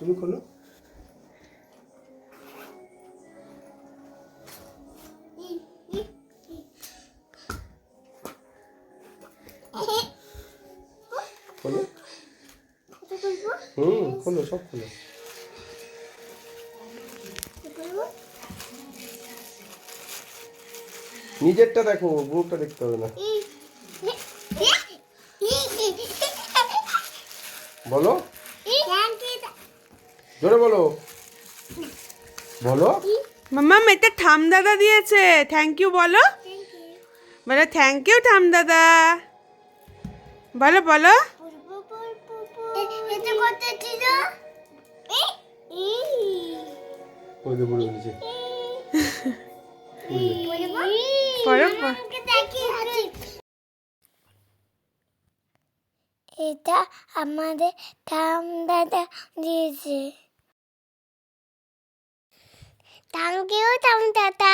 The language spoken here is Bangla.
তুমি খোলো। খোলো। হুম খোলো সব খোলো। নিজেরটা দেখো গ্রুপটা দেখতে হবে না। বলো। জোরে বলো। বলো। মাম্মাম এটা ঠাম দাদা দিয়েছে। থ্যাংক ইউ বলো। বলো থ্যাংক ইউ ঠাম দাদা। বলো বলো। এটা করতে ছিল? ওই যে বলে দিয়েছে। পড়ো, পড়ো। এটা আমাদের ঠাম দাদা দিয়েছে। താങ്ക് യു തമിഴ് താത്ത